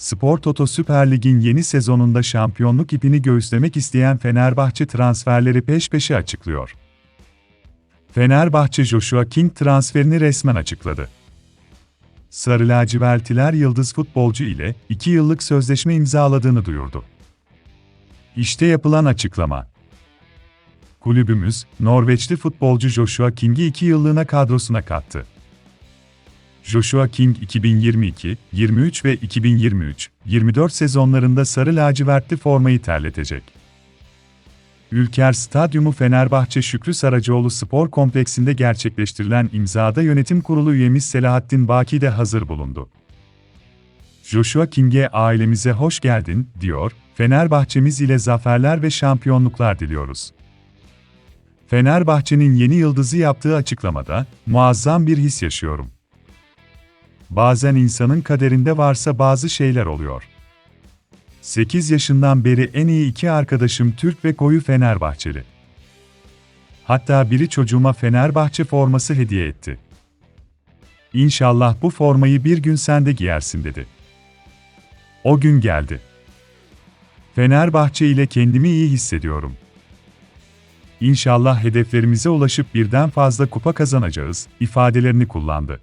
Spor Toto Süper Lig'in yeni sezonunda şampiyonluk ipini göğüslemek isteyen Fenerbahçe transferleri peş peşe açıklıyor. Fenerbahçe Joshua King transferini resmen açıkladı. Sarı lacivertiler yıldız futbolcu ile 2 yıllık sözleşme imzaladığını duyurdu. İşte yapılan açıklama. Kulübümüz, Norveçli futbolcu Joshua King'i 2 yıllığına kadrosuna kattı. Joshua King 2022, 23 ve 2023, 24 sezonlarında sarı lacivertli formayı terletecek. Ülker Stadyumu Fenerbahçe Şükrü Saracoğlu Spor Kompleksinde gerçekleştirilen imzada yönetim kurulu üyemiz Selahattin Baki de hazır bulundu. Joshua King'e ailemize hoş geldin, diyor, Fenerbahçemiz ile zaferler ve şampiyonluklar diliyoruz. Fenerbahçe'nin yeni yıldızı yaptığı açıklamada, muazzam bir his yaşıyorum. Bazen insanın kaderinde varsa bazı şeyler oluyor. 8 yaşından beri en iyi iki arkadaşım Türk ve koyu Fenerbahçeli. Hatta biri çocuğuma Fenerbahçe forması hediye etti. İnşallah bu formayı bir gün sen de giyersin dedi. O gün geldi. Fenerbahçe ile kendimi iyi hissediyorum. İnşallah hedeflerimize ulaşıp birden fazla kupa kazanacağız ifadelerini kullandı.